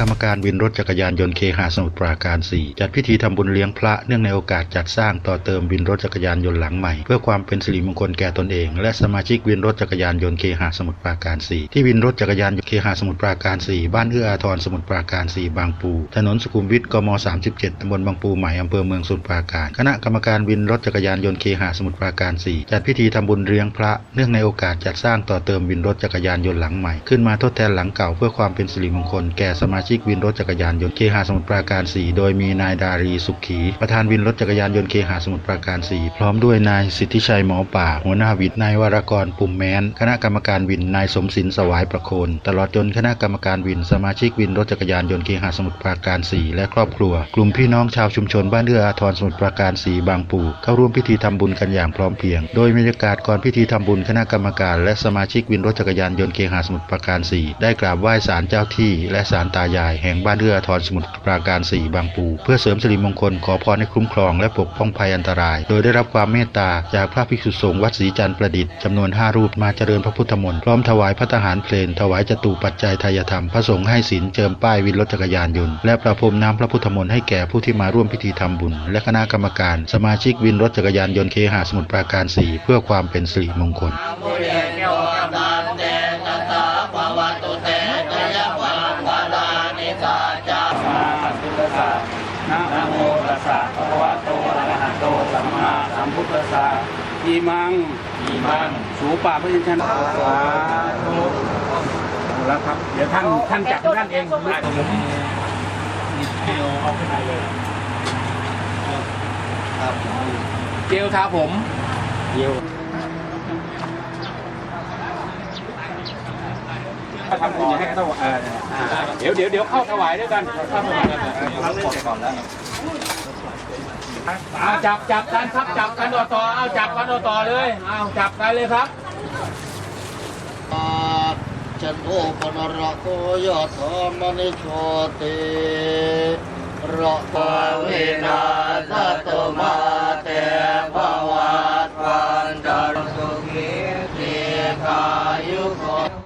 กรรมการวินรถจักรยานยนต์เคหะสมุทรปราการ 4 จัดพิธีทำบุญเลี้ยงพระเนื่องในโอกาสจัดสร้างต่อเติมวินรถจักรยานยนต์หลังใหม่ เพื่อความเป็นสิริมงคลแก่ตนเอง และสมาชิกวินรถจักรยานยนต์เคหะสมุทรปราการ 4 ที่วินรถจักรยานยนต์เคหะสมุทรปราการ 4 บ้านเอื้ออาทรสมุทรปราการ 4 บางปู ถนนสุขุมวิทกม 37ตำบลบางปูใหม่อำเภอเมืองสมุทรปราการคณะกรรมการวินรถจักรยานยนต์เคหะสมุทรปราการ 4 จัดพิธีทำบุญเลี้ยงพระเนื่องในโอกาสจัดสร้างต่อเติมวินรถจักรยานยนต์หลังใหม่ขึ้นมาทดแทนหลังเก่าเพื่อความเป็นสิริมงคลแก่สมาชิกวินรถจักรยานยนต์เคหะสมุทรปราการ 4 โดยมีนายดารีสุขี ประธานวินรถจักรยานยนต์เคหะสมุทรปราการ 4 พร้อมด้วยนายสิทธิชัยหมอป่า หัวหน้าวินนายวรกรปุ่มแมนคณะกรรมการวินนายสมศินสวายประโคน ตลอดจนคณะกรรมการวินสมาชิกวินรถจักรยานยนต์เคหะสมุทรปราการ 4 และครอบครัว กลุ่มพี่น้องชาวชุมชนบ้านเอื้ออาทรสมุทรปราการ 4 บางปูเข้าร่วมพิธีทำบุญกันอย่างพร้อมเพรียง โดยบรรยากาศก่อนพิธีทำบุญคณะกรรมการ และสมาชิกวินรถจักรยานยนต์เคหะสมุทรปราการ 4 ได้กราบไหว้ศาลเจ้าที่ และศาลตายายแห่งบ้านเอื้ออาทรสมุทรปราการ4บางปู เพื่อเสริมสิริมงคลขอพรให้คุ้มครองและปกป้องภัยอันตราย โดยได้รับความเมตตาจากพระภิกษุสงฆ์วัดศรีจันทร์ประดิษฐ์จำนวน 5 รูปมาเจริญพระพุทธมนต์พร้อมถวายพระทหารเพลนถวายจตุปัจจัยทายธรรมพระสงฆ์ให้ศีลเจิมป้ายวินรถจักรยานยนต์และประพรมน้ำพระพุทธมนต์ให้แก่ผู้ที่มาร่วมพิธีทำบุญ และคณะกรรมการ สมาชิกวินรถจักรยานยนต์เคหะสมุทรปราการ 4 เพื่อความเป็นสิริมงคล สสะอิมังอิมังสูปาพยัญชนะสาธุเอาละครับ เดี๋ยวท่านท่านจับท่านเองผมเจลเอาขึ้นไปเลยเจลทาผมเจล ทำบุญอย่าให้เขาเออเดี๋ยวเดี๋ยวเดี๋ยวเข้าถวายด้วยกันเข้าถวายกันเอาจับจับกันครับจับกันต่อต่อเอาจับกันต่อต่อเลยเอาจับกันเลยครับจันโทปนรโกยธรรมนิโชติระปเวนาสตุมาเตภวัตวันดารสุขิเตคา